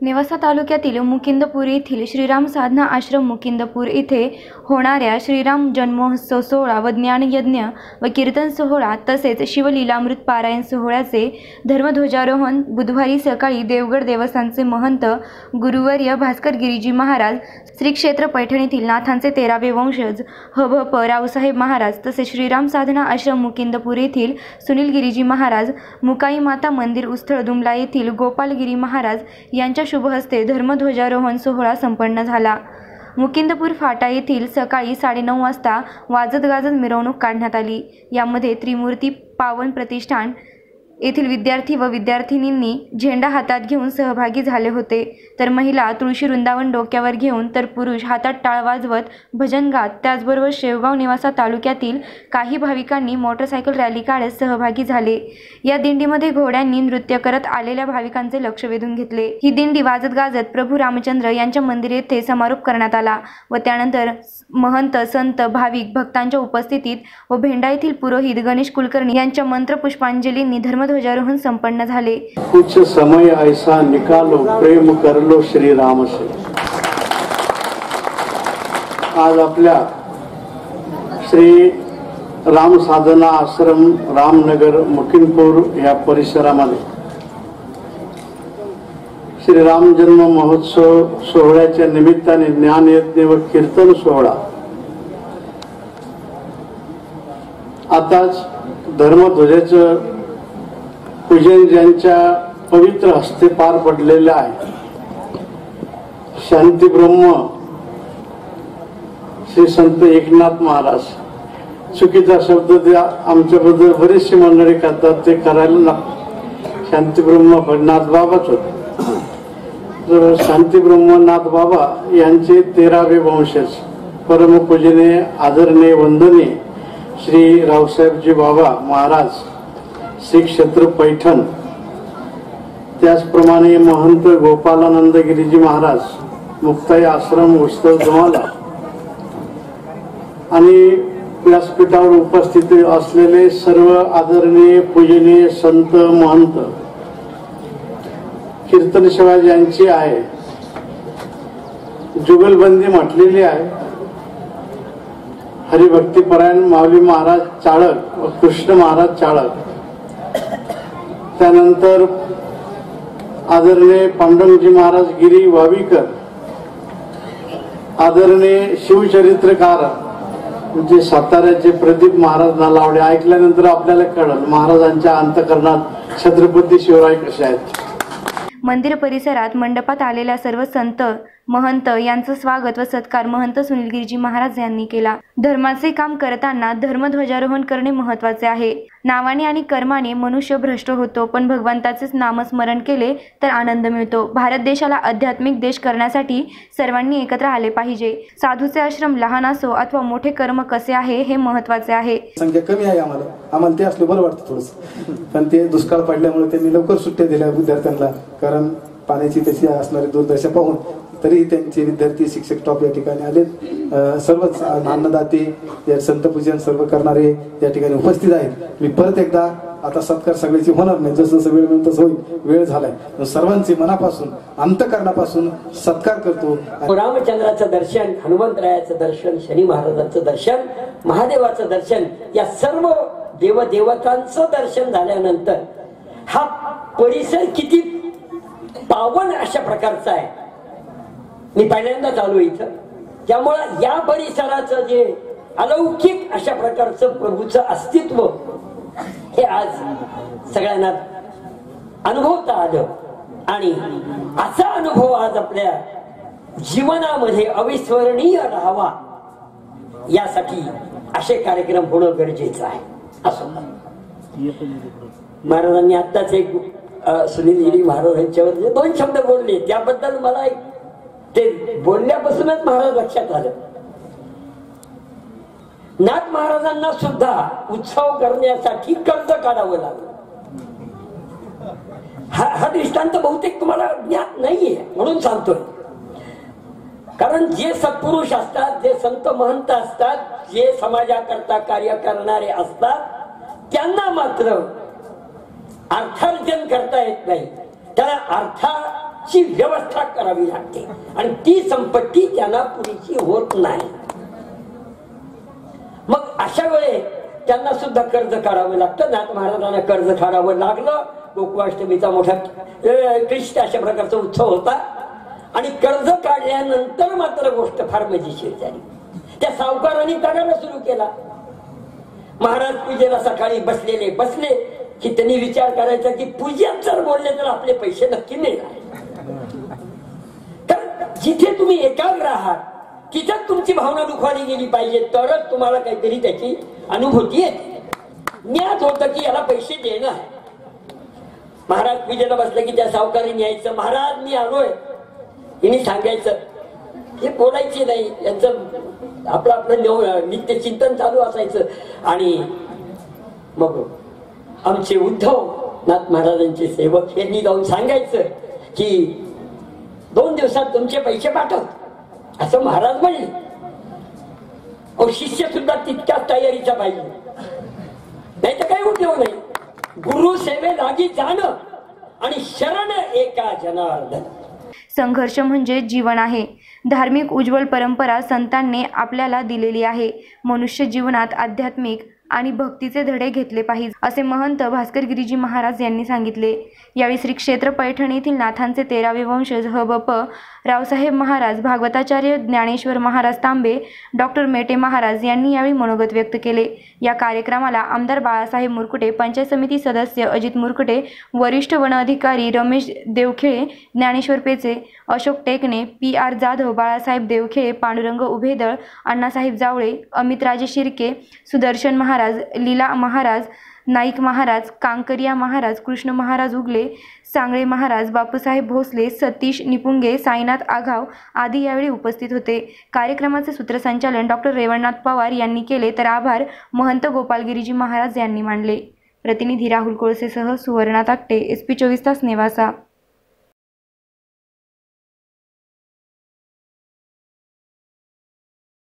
नेवासा तालुक्यातील मुकिंदपूर येथील श्रीराम साधना आश्रम मुकिंदपूर येथे होणाऱ्या श्रीराम जन्मोत्सव सोहळा व ज्ञानयज्ञ व कीर्तन सोहळा तसेच शिवलीलामृत पारायण सोहळ्याचे धर्मध्वजारोहण बुधवारी सकाळी देवगड देवस्थानचे महंत गुरुवर्य भास्कर गिरीजी महाराज श्री क्षेत्र पैठणीतील नाथांचे तेरावे वंशज ह भ रावसाहेब महाराज तसेच श्रीराम साधना आश्रम मुकिंदपूर येथील सुनील गिरीजी महाराज मुकाई माता मंदिर उस्थळ दुमला येथील गोपालगिरी महाराज यांच्या शुभहस्ते धर्मध्वजारोहण सोहळा संपन्न झाला. मुकिंदपूर फाटा येथील सकाळी साडेनऊ वाजता वाजत गाजत मिरवणूक काढण्यात आली. यामध्ये त्रिमूर्ती पावन प्रतिष्ठान येथील विद्यार्थी व विद्यार्थिनींनी झेंडा हातात घेऊन सहभागी झाले होते. तर महिला तुळशी वृंदावन डोक्यावर घेऊन तर पुरुष हातात टाळ वाजवत भजन गात. त्याचबरोबर शेवगाव निवासा तालुक्यातील काही भाविकांनी मोटरसायकल रॅली काढत सहभागी झाले. या दिंडीमध्ये घोड्यांनी नृत्य करत आलेल्या भाविकांचे लक्ष वेधून घेतले. ही दिंडी वाजत गाजत प्रभू रामचंद्र यांच्या मंदिर येथे समारोप करण्यात आला व त्यानंतर महंत संत भाविक भक्तांच्या उपस्थितीत व भेंडा येथील पुरोहित गणेश कुलकर्णी यांच्या मंत्रपुष्पांजलींनी ध्वजारोहण संपन्न झाले. कुछ समय ऐसा निकालो प्रेम करलो श्री राम से। आज आपल्या श्री राम साधना आश्रम रामनगर मुकिंदपूर या परिसरामध्ये श्री राम जन्म महोत्सव सोहळ्याच्या निमित्ताने ज्ञानयज्ञ व कीर्तन सोहळा. आताच धर्मध्वजाचं पूजन ज्यांच्या पवित्र हस्ते पार पडलेले आहे. शांती ब्रह्म श्री संत एकनाथ महाराज. चुकीचा शब्द ते आमच्याबद्दल बरेचसे मंडळी करतात ते करायला नको. शांती ब्रह्म नाथ बाबाच होते. तर शांती ब्रह्मनाथ बाबा यांचे तेरावे वंशज परमपूजने आदरणीय वंदने श्री रावसाहेबजी बाबा महाराज. श्री क्षेत्र पैठण. त्याचप्रमाणे महंत गोपालानंद गिरीजी महाराज मुक्ताई आश्रम उत्सव जमाला आणि व्यासपीठावर उपस्थित असलेले सर्व आदरणीय पूजनीय संत महंत. कीर्तन सेवा यांची आहे जुगलबंदी म्हटलेली आहे. हरिभक्तीपरायण माऊली महाराज चाळक व कृष्ण महाराज चाळक. त्यानंतर आदरणीय पांडुरंगजी महाराज गिरी वावीकर आदरणीय शिवचरित्रकार म्हणजे साताऱ्याचे प्रदीप महाराज नालावडे ऐकल्यानंतर आपल्याला कळलं महाराजांच्या अंतकरणात छत्रपती शिवराय कसे आहेत? मंदिर परिसरात मंडपात आलेल्या सर्व संत महंत यांचं स्वागत व सत्कार महंत सुनील गिरीजी महाराज यांनी केला. धर्माचे काम करताना धर्मध्वजारोहण करणे महत्त्वाचे आहे. नावाने आणि कर्माने मनुष्य भ्रष्ट होतो पण भगवंताचेच नामस्मरण केले तर आनंद मिळतो. भारत देशाला आध्यात्मिक देश करण्यासाठी सर्वांनी एकत्र आले पाहिजे. साधूचे आश्रम लहान असो अथवा मोठे कर्म कसे आहे हे महत्त्वाचे आहे. संख्या कमी आहे आम्हाला. आम्हाला ते असलं बरं वाटतं थोडस. पण ते दुष्काळ पडल्यामुळे त्यांनी लवकर सुट्ट्या दिल्या विद्यार्थ्यांना. कारण पाण्याची त्याची असणारी दुर्दशा पाहून तरी त्यांचे विद्यार्थी शिक्षक टॉप या ठिकाणी आले सर्वच अन्नदाते या संतपूजन सर्व करणारे या ठिकाणी उपस्थित आहेत. मी परत एकदा आता सत्कार सगळ्याची होणार नाही जसं जसं वेळ मिळेल तसं होईल वेळ झालाय. सर्वांचे मनापासून अंतकरणापासून सत्कार करतो. रामचंद्राचं दर्शन हनुमंतरायाचं दर्शन शनी महाराजांचं दर्शन महादेवाचं दर्शन या सर्व देवदेवतांचं दर्शन झाल्यानंतर हा परिसर किती पावन अशा प्रकारचा आहे. मी पहिल्यांदा चालू इथं. त्यामुळं या परिसराचं जे अलौकिक अशा प्रकारचं प्रभूचं अस्तित्व हे आज सगळ्यांना अनुभवता आलं. आणि असा अनुभव आज आपल्या जीवनामध्ये अविस्मरणीय राहावा यासाठी असे कार्यक्रम होणं गरजेचं आहे. असो. महाराजांनी आत्ताच एक सुनील गिरी महाराज यांच्यावर जे दोन शब्द बोलले त्याबद्दल मला एक ते बोलल्यापासूनच महाराज लक्षात आलं. नाथ महाराजांना सुद्धा उत्सव करण्यासाठी कर्ज काढावं लागलं. हा हा दृष्टांत बहुतेक तुम्हाला ज्ञात नाहीये म्हणून सांगतोय. कारण जे सत्पुरुष असतात जे संत महंत असतात जे समाजाकरता कार्य करणारे असतात त्यांना मात्र अर्थार्जन करता येत नाही. त्याला अर्था ची व्यवस्था करावी लागते. आणि ती संपत्ती त्यांना पुरीची होत नाही. मग अशा वेळे त्यांना सुद्धा कर्ज काढावं लागतं. नाथ महाराजांना कर्ज काढावं लागलं. गोकुळाष्टमीचा मोठा क्लिष्ट अशा प्रकारचा उत्सव होता. आणि कर्ज काढल्यानंतर मात्र गोष्ट फार मजेशीर झाली. त्या सावकारांनी तगारा सुरू केला. महाराज पूजेला सकाळी बसलेले बसले की त्यांनी विचार करायचा की पूजेत जर बोलले तर आपले पैसे नक्की मिळणार. तर जिथे तुम्ही एकाग्र आहात तिथं तुमची भावना दुखावली गेली पाहिजे तरच तुम्हाला काहीतरी त्याची अनुभूती येते. ज्ञात होतं की याला पैसे देणं आहे. महाराज पूजेला बसलं की त्या सावकारीने यायचं महाराज मी आलोय. हिने सांगायचं हे बोलायचे नाही. यांचं आपलं आपलं नित्य चिंतन चालू असायचं. आणि मग आमचे उद्धव नाथ महाराजांचे सेवक यांनी जाऊन सांगायचं की दिवसात तुमचे पैसे पाठव. असं महाराज म्हणले. अहो शिष्य सुद्धा तितक्याच तयारीचा पाहिजे नाही तर काही उपयोग नाही. गुरु सेवे लागी जाणं आणि शरण एका जनार्दन. संघर्ष म्हणजे जीवन आहे. धार्मिक उज्ज्वल परंपरा संतांनी आपल्याला दिलेली आहे. मनुष्य जीवनात आध्यात्मिक आणि भक्तीचे धडे घेतले पाहिजे असे महंत भास्कर गिरीजी महाराज यांनी सांगितले. यावेळी श्री क्षेत्र पैठण येथील नाथांचे तेरावे वंशज ह ब प रावसाहेब महाराज भागवताचार्य ज्ञानेश्वर महाराज तांबे डॉक्टर मेटे महाराज यांनी यावेळी मनोगत व्यक्त केले. या कार्यक्रमाला आमदार बाळासाहेब मुरकुटे पंचायत समिती सदस्य अजित मुरकुटे वरिष्ठ वन अधिकारी रमेश देवखेळे ज्ञानेश्वर पेचे अशोक टेकणे पी आर जाधव बाळासाहेब देवखेळे पांडुरंग उभेदळ अण्णासाहेब जावळे अमितराजे शिर्के सुदर्शन महाराज महाराज लीला महाराज नाईक महाराज कांकरिया महाराज कृष्ण महाराज उगले सांगळे महाराज बापूसाहेब भोसले सतीश निपुंगे साईनाथ आघाव आदी यावेळी उपस्थित होते. कार्यक्रमाचे सूत्रसंचालन डॉक्टर रेवणनाथ पवार यांनी केले तर आभार महंत गोपालगिरीजी महाराज यांनी मानले. प्रतिनिधी राहुल कोळसेसह सुवर्णा ताकटे एस पी चोवीस तास नेवासा.